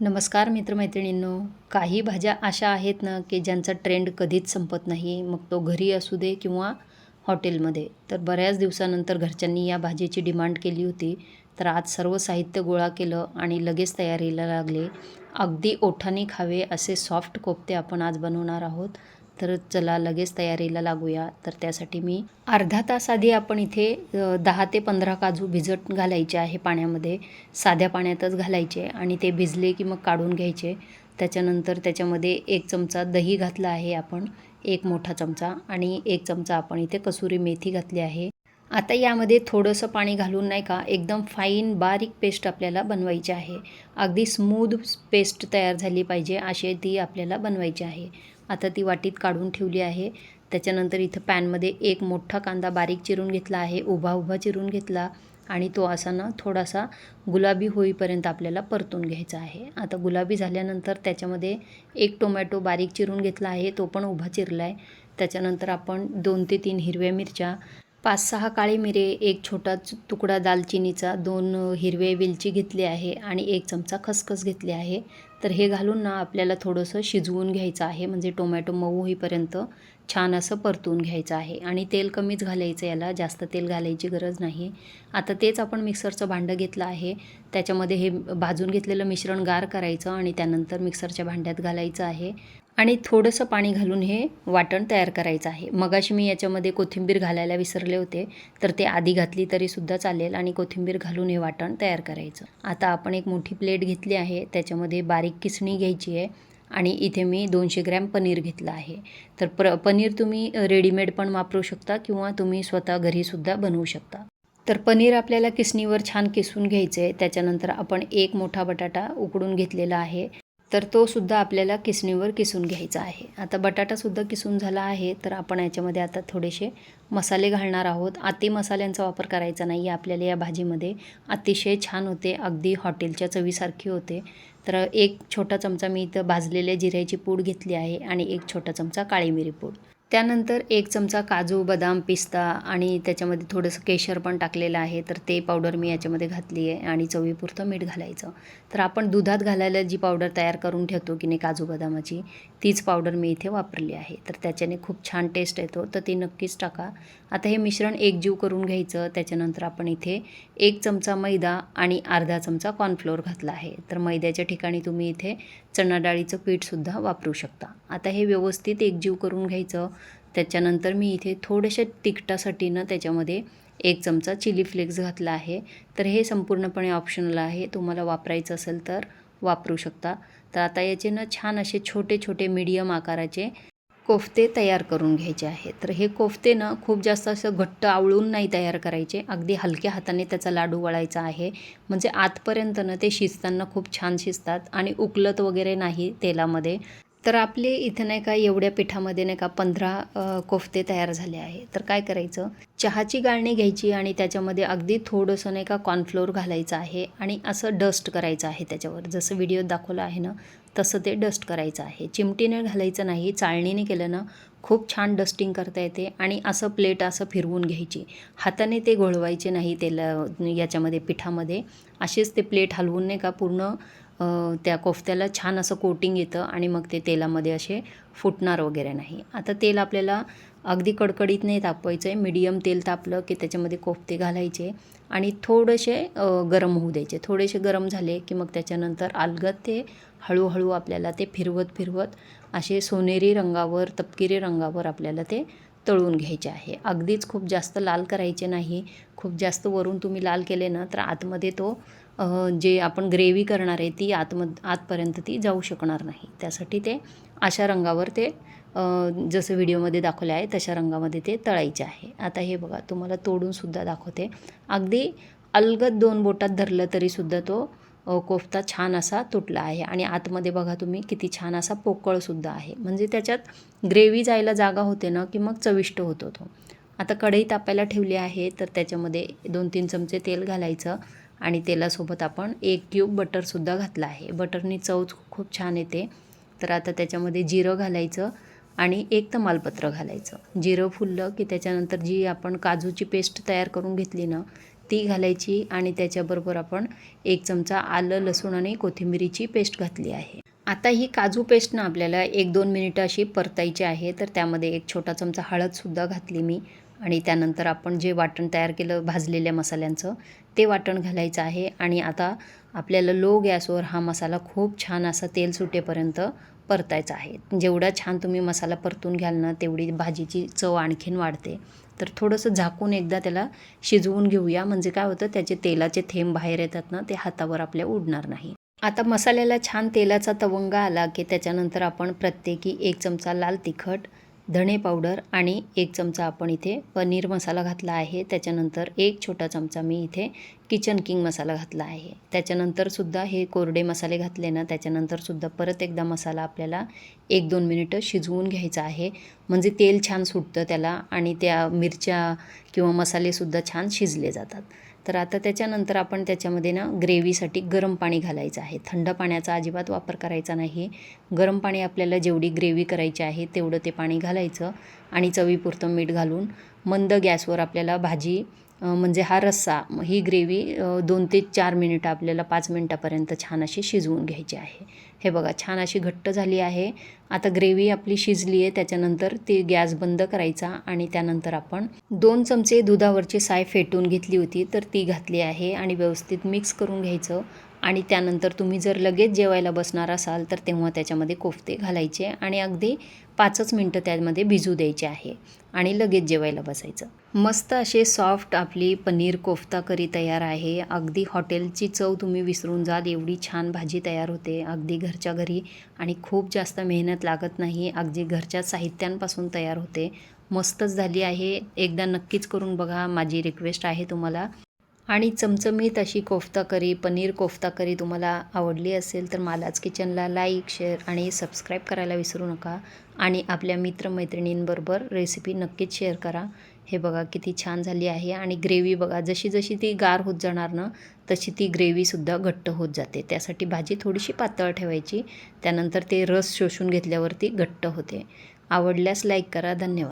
नमस्कार मित्रमैत्रिणींनो. काही भाज्या अशा आहेत ना की ज्यांचा ट्रेंड कधीच संपत नाही. मग तो घरी असू दे किंवा हॉटेलमध्ये तर बऱ्याच दिवसानंतर घरच्यांनी या भाजीची डिमांड केली होती. तर आज सर्व साहित्य गोळा केलं आणि लगेच तयारीला लागले. अगदी ओठाने खावे असे सॉफ्ट कोफ्ते आपण आज बनवणार आहोत. तर चला लगेच तयारीला लागूया. तर त्यासाठी मी अर्धा तास आधी आपण इथे दहा ते पंधरा काजू भिजत घालायचे आहे पाण्यामध्ये. साध्या पाण्यातच घालायचे आणि ते भिजले की मग काढून घ्यायचे. त्याच्यानंतर त्याच्यामध्ये एक चमचा दही घातला आहे आपण एक मोठा चमचा आणि एक चमचा आपण इथे कसुरी मेथी घातली आहे. आता यामध्ये थोडंसं पाणी घालून नाही का एकदम फाईन बारीक पेस्ट आपल्याला बनवायची आहे. अगदी स्मूद पेस्ट तयार झाली पाहिजे अशी ती आपल्याला बनवायची आहे. आता ती वाटीत काढून ठेवली आहे. त्याच्यानंतर इथं पॅनमध्ये एक मोठा कांदा बारीक चिरून घेतला आहे. उभा उभा चिरून घेतला आणि तो असा ना थोडासा गुलाबी होईपर्यंत आपल्याला परतून घ्यायचा आहे. आता गुलाबी झाल्यानंतर त्याच्यामध्ये एक टोमॅटो बारीक चिरून घेतला आहे. तो पण उभा चिरला आहे त्याच्यानंतर आपण दोन ते तीन हिरव्या मिरच्या पाच सहा काळे मिरे एक छोटा तुकडा दालचिनीचा दोन हिरवे वेलची घेतली आहे आणि एक चमचा खसखस घेतली आहे. तर हे घालून ना आपल्याला थोडंसं शिजवून घ्यायचं आहे. म्हणजे टोमॅटो मऊ होईपर्यंत छान असं परतून घ्यायचं आहे. आणि तेल कमीच घालायचं याला. जास्त तेल घालायची गरज नाही. आता तेच आपण मिक्सरचं भांडं घेतलं आहे. त्याच्यामध्ये हे भाजून घेतलेलं मिश्रण गार करायचं आणि त्यानंतर मिक्सरच्या भांड्यात घालायचं आहे. आणि थोडंसं पाणी घालून हे वाटण तयार करायचं आहे. मगाशी मी याच्यामध्ये कोथिंबीर घालायला विसरले होते तर ते आधी घातली तरीसुद्धा चालेल आणि कोथिंबीर घालून हे वाटण तयार करायचं. आता आपण एक मोठी प्लेट घेतली आहे त्याच्यामध्ये बारीक किसणी घ्यायची आहे आणि इथे मी दोनशे ग्रॅम पनीर घेतलं आहे. तर प्र पनीर तुम्ही रेडीमेड पण वापरू शकता किंवा तुम्ही स्वतः घरीसुद्धा बनवू शकता. तर पनीर आपल्याला किसणीवर छान किसून घ्यायचं आहे त्याच्यानंतर आपण एक मोठा बटाटा उकडून घेतलेला आहे. तर तो सुद्धा आपल्याला किसणीवर किसून घ्यायचा आहे. आता बटाटासुद्धा किसून झाला आहे तर आपण याच्यामध्ये आता थोडेसे मसाले घालणार आहोत. अति मसाल्यांचा वापर करायचा नाही आपल्याला या भाजीमध्ये अतिशय छान होते अगदी हॉटेलच्या चवीसारखी होते. तर एक छोटा चमचा मी इथं भाजलेल्या जिऱ्याची पूड घेतली आहे आणि एक छोटा चमचा काळी मिरी पूड. त्यानंतर एक चमचा काजू बदाम पिस्ता आणि त्याच्यामध्ये थोडंसं केशर पण टाकलेलं आहे. तर ते पावडर मी याच्यामध्ये घातली आहे आणि चवीपुरतं मीठ घालायचं. तर आपण दुधात घालायला जी पावडर तयार करून ठेवतो की नाही काजू बदामाची तीच पावडर मी इथे वापरली आहे. तर त्याच्याने खूप छान टेस्ट येतो. तर ती नक्कीच टाका. आता हे मिश्रण एकजीव करून घ्यायचं. त्याच्यानंतर आपण इथे एक चमचा मैदा आणि अर्धा चमचा कॉर्नफ्लोअर घातला आहे. तर मैद्याच्या ठिकाणी तुम्ही इथे चणाडाळीचं पीठसुद्धा वापरू शकता. आता हे व्यवस्थित एकजीव करून घ्यायचं. त्याच्यानंतर मी इथे थोडेसे तिखटासाठी ना त्याच्यामध्ये एक चमचा चिली फ्लेक्स घातला आहे. तर हे संपूर्णपणे ऑप्शनल आहे. तुम्हाला वापरायचं असेल तर वापरू शकता. तर आता याचे ना छान असे छोटे छोटे मीडियम आकाराचे कोफ्ते तयार करून घ्यायचे आहे तर हे कोफ्ते ना खूप जास्त असं घट्ट आवळून नाही तयार करायचे. अगदी हलक्या हाताने त्याचा लाडू वळायचा आहे. म्हणजे आतपर्यंत ना ते शिजताना खूप छान शिजतात आणि उकलत वगैरे नाही तेलामध्ये. तर आपले इथं नाही का एवढ्या पिठामध्ये नाही का पंधरा कोफ्ते तयार झाले आहे. तर काय करायचं? चहाची गाळणी घ्यायची आणि त्याच्यामध्ये अगदी थोडंसं नाही का कॉर्नफ्लोअर घालायचं आहे आणि असं डस्ट करायचं आहे त्याच्यावर. जसं व्हिडिओत दाखवलं आहे ना तसं ते डस्ट करायचं आहे. चिमटीने घालायचं नाही चाळणीने केलं ना खूप छान डस्टिंग करता येते आणि असं प्लेट असं फिरवून घ्यायची. हाताने ते घोळवायचे नाही तेला याच्यामध्ये पिठामध्ये. असेच ते प्लेट हलवून नाही का पूर्ण त्या कोफ्त्याला छान असं कोटिंग येतं आणि मग ते तेलामध्ये असे फुटणार वगैरे नाही. आता तेल आपल्याला अगदी कडकडीत नाही तापवायचं आहे मीडियम तेल तापलं की त्याच्यामध्ये कोफ्ते घालायचे आणि थोडेसे गरम होऊ द्यायचे. थोडेसे गरम झाले की मग त्याच्यानंतर अलगद ते हळूहळू आपल्याला ते फिरवत फिरवत असे सोनेरी रंगावर तपकिरी रंगावर आपल्याला ते तळून घ्यायचे आहे. अगदीच खूप जास्त लाल करायचे नाही. खूप जास्त वरून तुम्ही लाल केले ना तर आतमध्ये तो जे आपण ग्रेव्ही करणार आहे ती आतम आतपर्यंत ती जाऊ शकणार नाही. त्यासाठी ते अशा रंगावर ते जसं व्हिडिओमध्ये दाखवलं आहे तशा रंगामध्ये ते तळायचे आहे. आता हे बघा तुम्हाला तोडूनसुद्धा दाखवते. अगदी अलगद दोन बोटात धरलं तरीसुद्धा तो कोफ्ता छान असा तुटला आहे. आणि आतमध्ये बघा तुम्ही किती छान असा पोकळसुद्धा आहे. म्हणजे त्याच्यात ग्रेव्ही जायला जागा होते ना की मग चविष्ट होतो तो. आता कढई तापायला ठेवली आहे तर त्याच्यामध्ये दोन तीन चमचे तेल घालायचं आणि तेलासोबत आपण एक क्यूब बटरसुद्धा घातलं आहे. बटरनी चव खूप छान येते. तर आता त्याच्यामध्ये जिरं घालायचं आणि एक तमालपत्र घालायचं. जिरं फुललं की त्याच्यानंतर जी आपण काजूची पेस्ट तयार करून घेतली ना ती घालायची आणि त्याच्याबरोबर आपण एक चमचा आलं लसूण आणि कोथिंबिरीची पेस्ट घातली आहे. आता ही काजू पेस्ट ना आपल्याला एक दोन मिनिटं अशी परतायची आहे तर त्यामध्ये एक छोटा चमचा हळदसुद्धा घातली मी. आणि त्यानंतर आपण जे वाटण तयार केलं भाजलेल्या मसाल्यांचं ते वाटण घालायचं आहे. आणि आता आपल्याला लो गॅसवर हा मसाला खूप छान असा तेल सुटेपर्यंत परतायचं आहे. जेवढा छान तुम्ही मसाला परतून घ्याल ना तेवढी भाजीची चव आणखीन वाढते. तर थोडंसं झाकून एकदा त्याला शिजवून घेऊया. म्हणजे काय होतं त्याचे तेलाचे थेंब बाहेर येतात ना ते हातावर आपल्या उडणार नाही. आता मसाल्याला छान तेलाचा तवंगा आला की त्याच्यानंतर आपण प्रत्येकी एक चमचा लाल तिखट धणे पावडर आणि एक चमचा आपण इथे पनीर मसाला घातला आहे. त्याच्यानंतर एक छोटा चमचा मी इथे किचन किंग मसाला घातला आहे. त्याच्यानंतरसुद्धा हे कोरडे मसाले घातले ना त्याच्यानंतरसुद्धा परत एकदा मसाला आपल्याला एक दोन मिनिटं शिजवून घ्यायचा आहे. म्हणजे तेल छान सुटतं त्याला आणि त्या मिरच्या किंवा मसालेसुद्धा छान शिजले जातात. तर आता त्याच्यानंतर आपण त्याच्यामध्ये ना ग्रेव्हीसाठी गरम पाणी घालायचं आहे. थंड पाण्याचा अजिबात वापर करायचा नाही. गरम पाणी आपल्याला जेवढी ग्रेव्ही करायची आहे तेवढं ते पाणी घालायचं आणि चवीपुरतं मीठ घालून मंद गॅसवर आपल्याला भाजी म्हणजे हा रस्सा ही ग्रेव्ही दोन ते चार मिनिटं आपल्याला पाच मिनटापर्यंत छान अशी शिजवून घ्यायची आहे. हे बघा छान अशी घट्ट झाली आहे. आता ग्रेव्ही आपली शिजली आहे त्याच्यानंतर ती गॅस बंद करायचा आणि त्यानंतर आपण दोन चमचे दुधावरची साय फेटून घेतली होती तर ती घातली आहे आणि व्यवस्थित मिक्स करून घ्यायचं. आणि त्यानंतर तुम्ही जर लगेच जेवायला बसणार असाल तर तेव्हा त्याच्यामध्ये कोफ्ते घालायचे आणि अगदी पाचच मिनटं त्यामध्ये भिजू द्यायचे आहे आणि लगेच जेवायला बसायचं. मस्त असे सॉफ्ट आपली पनीर कोफ्ता करी तयार आहे. अगदी हॉटेलची चव तुम्ही विसरून जाल. एवढी छान भाजी तयार होते. अगदी घरच्या घरी आणि खूप जास्त मेहनत लागत नाही. अगदी घरच्या साहित्यांपासून तयार होते. मस्तच झाली आहे. एकदा नक्कीच करून बघा. माझी रिक्वेस्ट आहे तुम्हाला. आणि चमचमीत अशी कोफ्ता करी पनीर कोफ्ता करी तुम्हाला आवडली असेल तर मालाच किचनला लाईक शेअर आणि सबस्क्राईब करायला विसरू नका. आणि आपल्या मित्रमैत्रिणींबरोबर रेसिपी नक्कीच शेअर करा. हे बघा किती छान झाली आहे आणि ग्रेव्ही बघा जशी जशी ती गार होत जाणार ना तशी ती ग्रेव्हीसुद्धा घट्ट होत जाते. त्यासाठी भाजी थोडीशी पातळ ठेवायची त्यानंतर ते रस शोषून घेतल्यावरती घट्ट होते. आवडल्यास लाईक करा. धन्यवाद.